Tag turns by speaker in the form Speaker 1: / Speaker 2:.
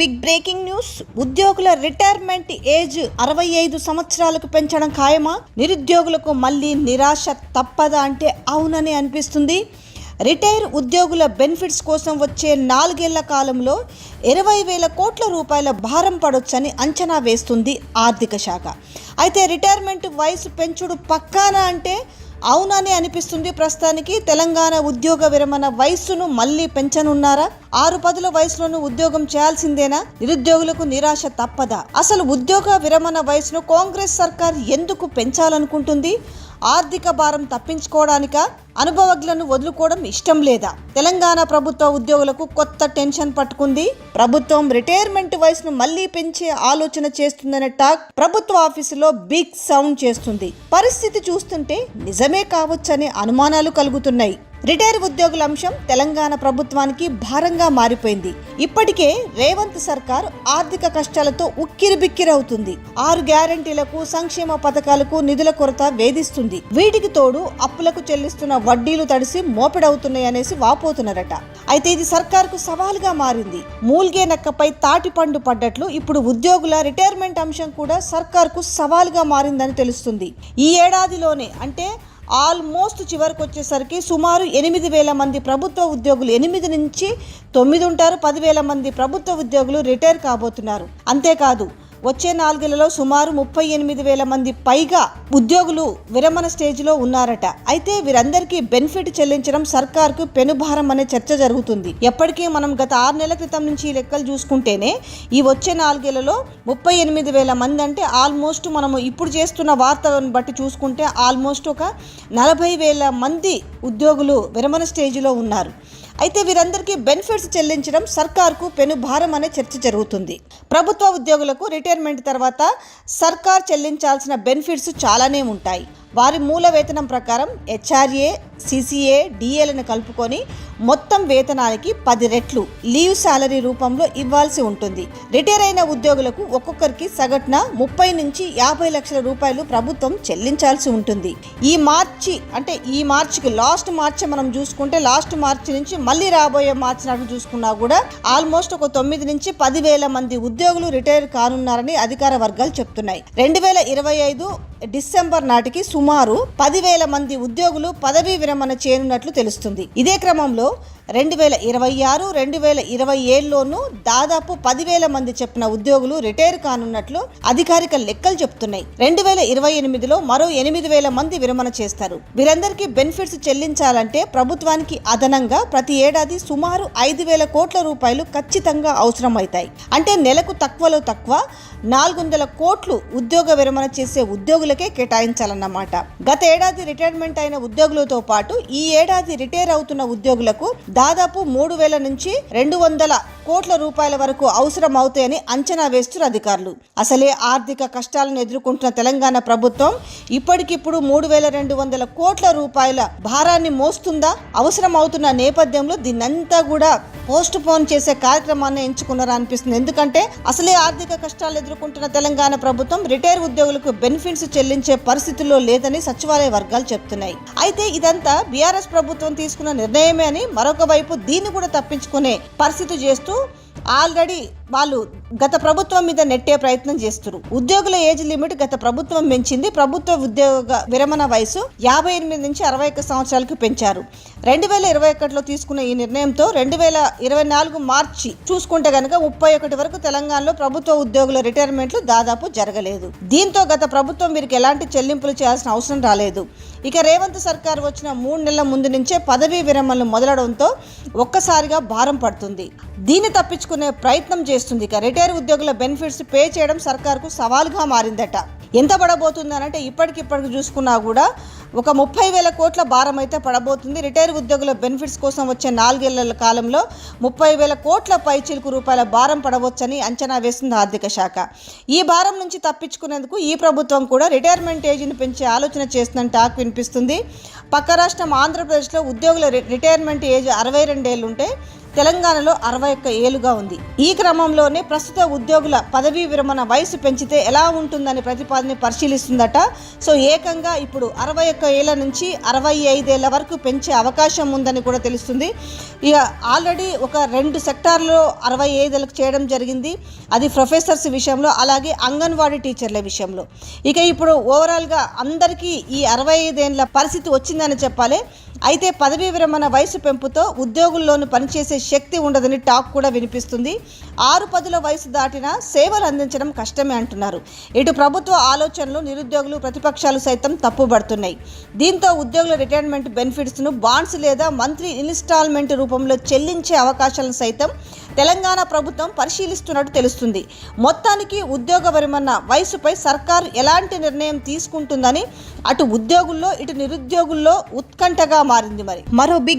Speaker 1: Big breaking news ఉద్యోగుల retirement age అరవై ఐదు సంవత్సరాలకు పెంచడం ఖాయమా? నిరుద్యోగులకు మళ్ళీ నిరాశ తప్పదా అంటే అవునని అనిపిస్తుంది. రిటైర్ ఉద్యోగుల బెనిఫిట్స్ కోసం వచ్చే నాలుగేళ్ళ కాలంలో ఇరవై వేల కోట్ల రూపాయల భారం పడొచ్చని అంచనా వేస్తుంది ఆర్థిక శాఖ. అయితే రిటైర్మెంట్ వయసు పెంచుడు పక్కానా అంటే అవునని అనిపిస్తుంది ప్రస్తుతానికి. తెలంగాణ ఉద్యోగ విరమణ వయస్సును మళ్ళీ పెంచనున్నారా? ఆరు పదుల వయసులోనూ ఉద్యోగం చేయాల్సిందేనా? నిరుద్యోగులకు నిరాశ తప్పదా? అసలు ఉద్యోగ విరమణ వయసును కాంగ్రెస్ సర్కార్ ఎందుకు పెంచాలనుకుంటుంది? ఆర్థిక భారం తప్పించుకోవడానిక? అనుభవజ్ఞులను వదులుకోవడం ఇష్టం లేదా? తెలంగాణ ప్రభుత్వ ఉద్యోగులకు కొత్త టెన్షన్ పట్టుకుంది. ప్రభుత్వం రిటైర్మెంట్ వయసును మళ్ళీ పెంచే ఆలోచన చేస్తుందనే టాక్ ప్రభుత్వ ఆఫీసులో బిగ్ సౌండ్ చేస్తుంది. పరిస్థితి చూస్తుంటే నిజమే కావచ్చనే అనుమానాలు కలుగుతున్నాయి. రిటైర్ ఉద్యోగుల అంశం తెలంగాణ ప్రభుత్వానికి భారంగా మారిపోయింది. ఇప్పటికే రేవంత్ సర్కార్ ఆర్థిక కష్టాలతో ఉక్కిరిబిక్కిరవుతుంది. ఆరు గ్యారంటీలకు సంక్షేమ పథకాలకు నిధుల కొరత వేధిస్తుంది. వీటికి తోడు అప్పులకు చెల్లిస్తున్న వడ్డీలు తడిసి మోపెడవుతున్నాయనేసి వాపోతున్నారట. అయితే ఇది సర్కార్కు సవాల్గా మారింది. మూల్గే నక్కపై తాటి పండు పడ్డట్లు ఇప్పుడు ఉద్యోగుల రిటైర్మెంట్ అంశం కూడా సర్కార్కు సవాల్గా మారిందని తెలుస్తుంది. ఈ ఏడాదిలోనే అంటే ఆల్మోస్ట్ చివరికి వచ్చేసరికి సుమారు ఎనిమిది వేల మంది ప్రభుత్వ ఉద్యోగులు ఎనిమిది నుంచి తొమ్మిది ఉంటారు. పదివేల మంది ప్రభుత్వ ఉద్యోగులు రిటైర్ కాబోతున్నారు. అంతేకాదు వచ్చే నాలుగేళ్ళలో సుమారు ముప్పై ఎనిమిది వేల మంది పైగా ఉద్యోగులు విరమణ స్టేజ్లో ఉన్నారట. అయితే వీరందరికీ బెనిఫిట్ చెల్లించడం సర్కార్కు పెనుభారం అనే చర్చ జరుగుతుంది. ఎప్పటికీ మనం గత ఆరు నెలల క్రితం నుంచి ఈ లెక్కలు చూసుకుంటేనే ఈ వచ్చే నాలుగేళ్ళలో ముప్పై ఎనిమిది వేల మంది అంటే ఆల్మోస్ట్ మనము ఇప్పుడు చేస్తున్న వార్తలను బట్టి చూసుకుంటే ఆల్మోస్ట్ ఒక నలభై వేల మంది ఉద్యోగులు విరమణ స్టేజ్లో ఉన్నారు. అయితే వీరందరికీ బెనిఫిట్స్ చెల్లించడం సర్కార్కు పెను భారం అనే చర్చ జరుగుతుంది. ప్రభుత్వ ఉద్యోగులకు రిటైర్మెంట్ తర్వాత సర్కార్ చెల్లించాల్సిన బెనిఫిట్స్ చాలానే ఉంటాయి. వారి మూల వేతనం ప్రకారం హెచ్ఆర్ఏ సిసిఏ డిఏలను కలుపుకొని మొత్తం వేతనానికి పది రెట్లు లీవ్ శాలరీ రూపంలో ఇవ్వాల్సి ఉంటుంది. రిటైర్ అయిన ఉద్యోగులకు ఒక్కొక్కరికి సగటున ముప్పై నుంచి యాభై లక్షల రూపాయలు ప్రభుత్వం చెల్లించాల్సి ఉంటుంది. ఈ మార్చి అంటే ఈ మార్చికి లాస్ట్ మార్చి మనం చూసుకుంటే లాస్ట్ మార్చి నుంచి మళ్ళీ రాబోయే మార్చి నాడు చూసుకున్నా కూడా ఆల్మోస్ట్ ఒక తొమ్మిది నుంచి పదివేల మంది ఉద్యోగులు రిటైర్ కానున్నారని అధికార వర్గాలు చెప్తున్నాయి. రెండు వేల ఇరవై ఐదు డిసెంబర్ నాటికి సుమారు పదివేల మంది ఉద్యోగులు పదవీ విరమణ చేయనున్నట్లు తెలుస్తుంది. ఇదే క్రమంలో రెండు వేల ఇరవై ఆరు రెండు వేల ఇరవై ఏడులోనూ దాదాపు పదివేల మంది చెప్పిన ఉద్యోగులు రిటైర్ కానున్నట్లు అధికారిక లెక్కలు చెప్తున్నాయి. రెండు వేల ఇరవై ఎనిమిదిలో మరో ఎనిమిది వేల మంది విరమణ చేస్తారు. వీరందరికీ బెనిఫిట్స్ చెల్లించాలంటే ప్రభుత్వానికి అదనంగా ప్రతి ఏడాది సుమారు ఐదు వేల కోట్ల రూపాయలు ఖచ్చితంగా అవసరమవుతాయి. అంటే నెలకు తక్కువలో తక్కువ నాలుగు వందల కోట్లు ఉద్యోగ విరమణ చేసే ఉద్యోగులకే కేటాయించాలన్నమాట. గత ఏడాది రిటైర్మెంట్ అయిన ఉద్యోగులతో పాటు ఈ ఏడాది రిటైర్ అవుతున్న ఉద్యోగులకు దాదాపు మూడు వేల నుంచి రెండు వందల కోట్ల రూపాయల వరకు అవసరం అవుతాయని అంచనా వేస్తున్న అధికారులు. అసలే ఆర్థిక కష్టాలను ఎదుర్కొంటున్న తెలంగాణ ప్రభుత్వం ఇప్పటికిప్పుడు మూడు వేల రెండు వందల కోట్ల రూపాయల భారాన్ని మోస్తుందా? అవసరం అవుతున్న నేపథ్యంలో దీన్నంతా కూడా పోస్ట్ పోన్ చేసే కార్యక్రమాన్ని ఎంచుకున్నారా అనిపిస్తుంది. ఎందుకంటే అసలే ఆర్థిక కష్టాలు ఎదుర్కొంటున్న తెలంగాణ ప్రభుత్వం రిటైర్ ఉద్యోగులకు బెనిఫిట్స్ చెల్లించే పరిస్థితుల్లో లేదని సచివాలయ వర్గాలు చెప్తున్నాయి. అయితే ఇదంతా బీఆర్ఎస్ ప్రభుత్వం తీసుకున్న నిర్ణయమే అని మరొక వైపు దీన్ని కూడా తప్పించుకునే పరిస్థితి చేస్తూ ఆల్రెడీ వాళ్ళు గత ప్రభుత్వం మీద నెట్టే ప్రయత్నం చేస్తున్నారు ఉద్యోగుల ఏజ్ లిమిట్ గత ప్రభుత్వం పెంచింది. ప్రభుత్వ ఉద్యోగ విరమణ వయసు యాభై ఎనిమిది నుంచి అరవై ఒక్క సంవత్సరాలకు పెంచారు. రెండు వేల ఇరవై ఒకటిలో తీసుకున్న ఈ నిర్ణయంతో రెండు వేల ఇరవై నాలుగు మార్చి చూసుకుంటే కనుక ముప్పై ఒకటి వరకు తెలంగాణలో ప్రభుత్వ ఉద్యోగుల రిటైర్మెంట్లు దాదాపు జరగలేదు. దీంతో గత ప్రభుత్వం వీరికి ఎలాంటి చెల్లింపులు చేయాల్సిన అవసరం రాలేదు. ఇక రేవంత్ సర్కార్ వచ్చిన మూడు నెలల ముందు నుంచే పదవీ విరమణలు మొదలడంతో ఒక్కసారిగా భారం పడుతుంది. దీన్ని తప్పించుకునే ప్రయత్నం చేస్తుంది ఇక రిటైర్ రిటైర్ ఉద్యోగుల బెనిఫిట్స్ పే చేయడం సర్కార్కు సవాల్గా మారిందట. ఎంత పడబోతుందనంటే ఇప్పటికిప్పటికి చూసుకున్నా కూడా ఒక ముప్పై వేల కోట్ల భారం అయితే పడబోతుంది. రిటైర్ ఉద్యోగుల బెనిఫిట్స్ కోసం వచ్చే నాలుగేళ్ళ కాలంలో ముప్పై వేల కోట్ల పైచిలుకు రూపాయల భారం పడవచ్చని అంచనా వేస్తుంది ఆర్థిక శాఖ. ఈ భారం నుంచి తప్పించుకునేందుకు ఈ ప్రభుత్వం కూడా రిటైర్మెంట్ ఏజ్ని పెంచే ఆలోచన చేస్తుందని టాక్ వినిపిస్తుంది. పక్క రాష్ట్రం ఆంధ్రప్రదేశ్లో ఉద్యోగుల రి- రిటైర్మెంట్ ఏజ్ అరవై రెండేళ్ళు ఉంటే తెలంగాణలో అరవై ఒక్క ఏళ్ళుగా ఉంది. ఈ క్రమంలోనే ప్రస్తుత ఉద్యోగుల పదవీ విరమణ వయసు పెంచితే ఎలా ఉంటుందనే ప్రతిపాదన పరిశీలిస్తుందట. సో ఏకంగా ఇప్పుడు అరవై ఒక్క ఏళ్ళ నుంచి అరవై ఐదేళ్ళ వరకు పెంచే అవకాశం ఉందని కూడా తెలుస్తుంది. ఇక ఆల్రెడీ ఒక రెండు సెక్టార్లో అరవై ఐదేళ్ళకు చేయడం జరిగింది. అది ప్రొఫెసర్స్ విషయంలో అలాగే అంగన్వాడీ టీచర్ల విషయంలో. ఇక ఇప్పుడు ఓవరాల్గా అందరికీ ఈ అరవై ఐదేళ్ళ పరిస్థితి వచ్చిందని చెప్పాలి. అయితే పదవీ విరమణ వయసు పెంపుతో ఉద్యోగుల్లోనూ పనిచేసే శక్తి ఉండదని టాక్ కూడా వినిపిస్తుంది. ఆరు పదుల వయసు దాటినా సేవలు అందించడం కష్టమే అంటున్నారు. ఇటు ప్రభుత్వ ఆలోచనలు నిరుద్యోగులు ప్రతిపక్షాలు సైతం తప్పుబడుతున్నాయి. దీంతో ఉద్యోగుల రిటైర్మెంట్ బెనిఫిట్స్ను బాండ్స్ లేదా మంత్లీ ఇన్స్టాల్మెంట్ రూపంలో చెల్లించే అవకాశాలను సైతం తెలంగాణ ప్రభుత్వం పరిశీలిస్తున్నట్టు తెలుస్తుంది. మొత్తానికి ఉద్యోగ విరమణ వయసుపై సర్కారు ఎలాంటి నిర్ణయం తీసుకుంటుందని అటు ఉద్యోగుల్లో ఇటు నిరుద్యోగుల్లో ఉత్కంఠగా మారింది మరి మరో బిగ్